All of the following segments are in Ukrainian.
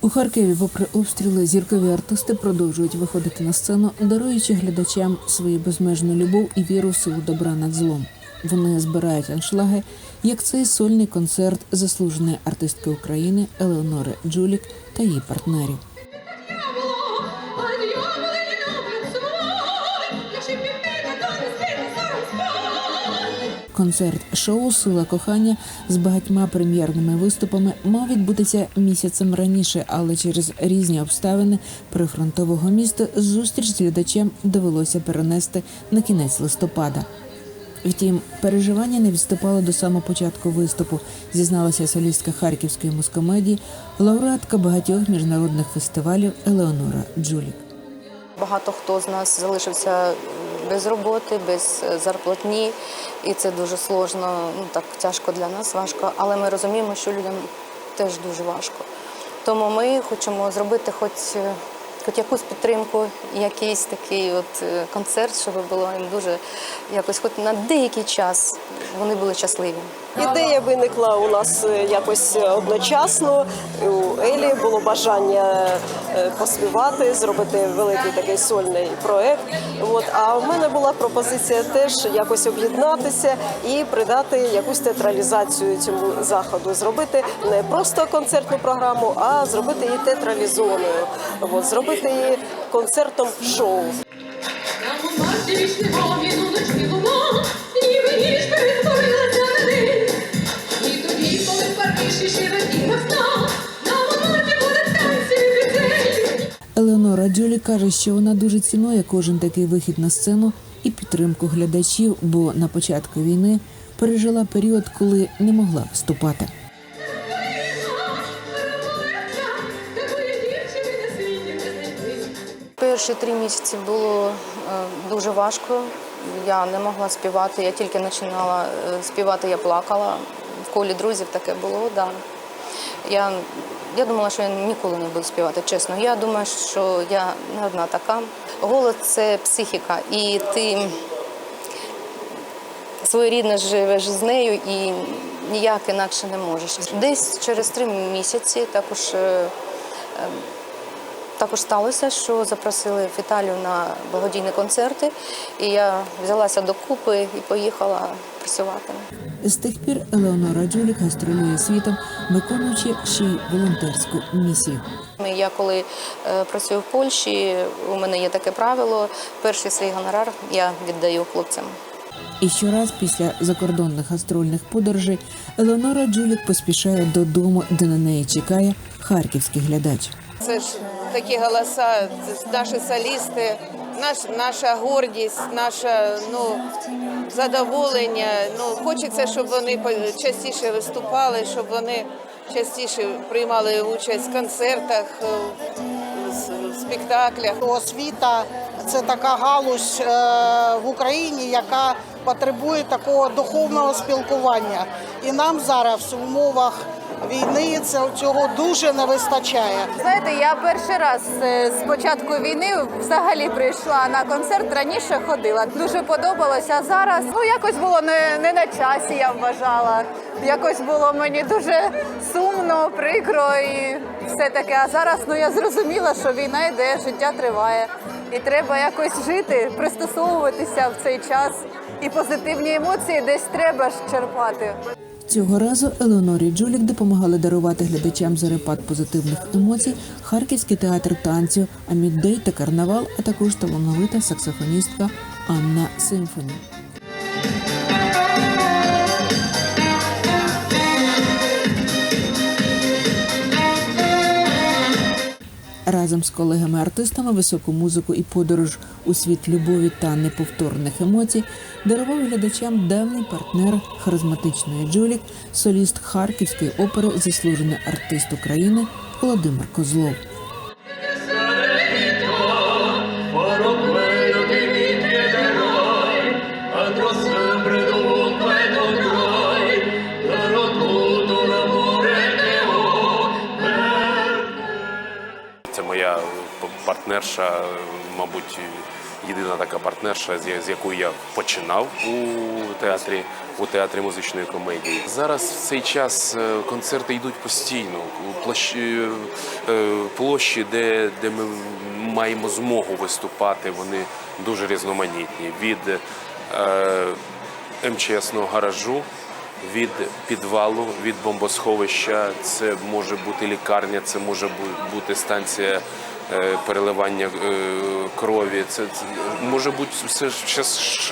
У Харкові, попри обстріли, зіркові артисти продовжують виходити на сцену, даруючи глядачам свою безмежну любов і віру в силу добра над злом. Вони збирають аншлаги, як цей сольний концерт заслуженої артистки України Елеонори Джулік та її партнерів. Концерт шоу Сила кохання з багатьма прем'єрними виступами мав відбутися місяцем раніше, але через різні обставини прифронтового міста зустріч з глядачем довелося перенести на кінець листопада. Втім, переживання не відступали до самого початку виступу, зізналася солістка харківської мускомедії, лауреатка багатьох міжнародних фестивалів Елеонора Джулік. Багато хто з нас залишився без роботи, без е, зарплатні, і це дуже сложно, ну так тяжко для нас, важко. Але ми розуміємо, що людям теж дуже важко. Тому ми хочемо зробити хоч, е, хоч якусь підтримку, якийсь такий от е, концерт, щоб було їм дуже якось, хоч на деякий час вони були щасливі. Ідея виникла у нас е, якось одночасно. У Елі було бажання е, поспівати, зробити великий такий сольний проект. От а в мене була пропозиція теж якось об'єднатися і придати якусь театралізацію цьому заходу, зробити не просто концертну програму, а зробити її театралізованою. От зробити її концертом шоу. Каже, що вона дуже цінує кожен такий вихід на сцену і підтримку глядачів, бо на початку війни пережила період, коли не могла знайти. Перші три місяці було е, дуже важко. Я не могла співати. Я тільки починала е, співати, я плакала. В колі друзів таке було. Да. Я, я думала, що я ніколи не буду співати, чесно. Я думаю, що я не одна така. Голос це психіка, і ти своєрідно живеш з нею і ніяк інакше не можеш. Десь через три місяці також. Також сталося, що запросили в Італію на благодійні концерти, і я взялася до купи і поїхала працювати. З тих пір Елеонора Джолік гастролює світом, виконуючи ще й волонтерську місію. Я коли е, працюю в Польщі, у мене є таке правило: перший свій гонорар я віддаю хлопцям. І щораз після закордонних гастрольних подорожей Елеонора Джулік поспішає додому, де на неї чекає харківський глядач. Це ж такі голоса, наші солісти, наш, наша гордість, наше ну, задоволення. Ну, хочеться, щоб вони частіше виступали, щоб вони частіше приймали участь в концертах, е, в спектаклях. Освіта це така галузь е, в Україні, яка потребує такого духовного спілкування. І нам зараз в умовах війни це цього дуже не вистачає. Знаєте, я перший раз е, з початку війни взагалі прийшла на концерт. Раніше ходила. Дуже подобалося. Зараз ну якось було не, не на часі, я вважала. Якось було мені дуже сумно, прикро і все таке. А зараз ну я зрозуміла, що війна йде, життя триває. І треба якось жити, пристосовуватися в цей час. І позитивні емоції десь треба ж черпати. Цього разу Елеонорі Джулік допомагали дарувати глядачам зарепад позитивних емоцій Харківський театр танцю, Аміддей та карнавал, а також талановита саксофоністка Анна Симфоні. Разом з колегами-артистами високу музику і подорож у світ любові та неповторних емоцій дарував глядачам давній партнер харизматичної Джулік, соліст Харківської опери, заслужений артист України Володимир Козлов. Мабуть, єдина така партнерша, з якою я починав у театрі, у театрі музичної комедії. Зараз в цей час е, концерти йдуть постійно у площі, е, площі де, де ми маємо змогу виступати. Вони дуже різноманітні. Від е, МЧСного гаражу від підвалу, від бомбосховища. Це може бути лікарня, це може бути станція переливання е, крові. Це, може бути все все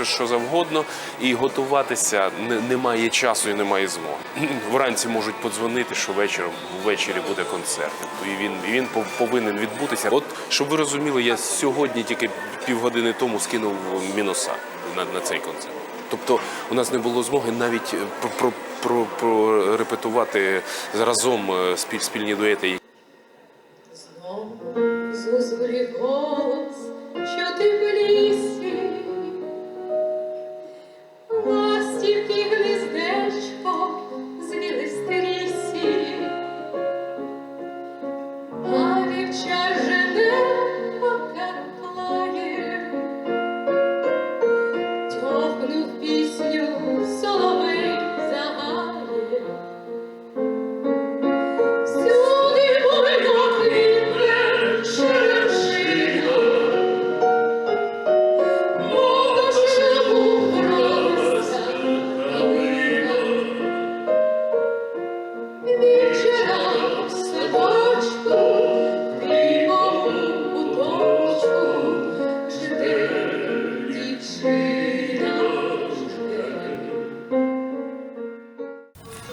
що, завгодно, і готуватися не, немає часу і немає змоги. Вранці можуть подзвонити, що вечором ввечері буде концерт. І він, і він повинен відбутися. От щоб ви розуміли, я сьогодні тільки півгодини тому скинув мінуса на, на цей концерт. Тобто у нас не було змоги навіть е, про, про, про, про репетувати разом е, спіль, спільні дуети.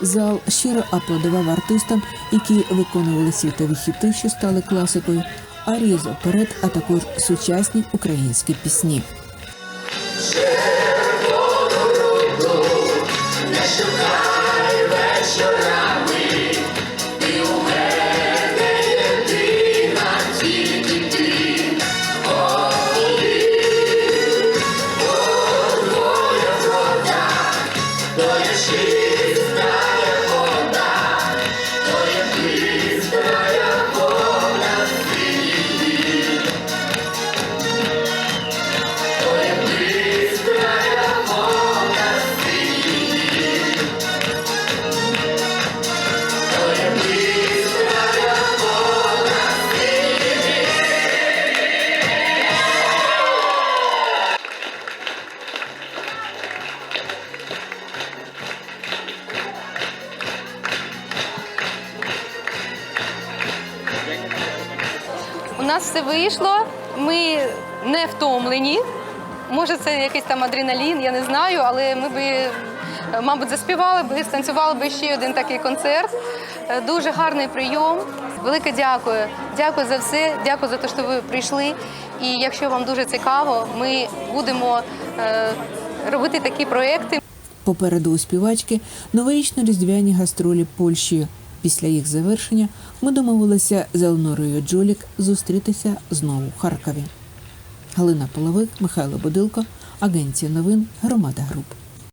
Зал щиро аплодував артистам, які виконували світові хіти, що стали класикою, арії з оперет, а також сучасні українські пісні. Нас все вийшло. Ми не втомлені. Може, це якийсь там адреналін, я не знаю, але ми би, мабуть, заспівали би, станцювали би ще один такий концерт. Е, Дуже гарний прийом. Велике дякую. Дякую за все. Дякую за те, що ви прийшли. І якщо вам дуже цікаво, ми будемо е, робити такі проекти. Попереду у співачки новорічно-різдвяні гастролі Польщею. Після їх завершення ми домовилися з Елнорою Джолік зустрітися знову в Харкові. Галина Половик, Михайло Будилко, Агенція новин, Громада Груп.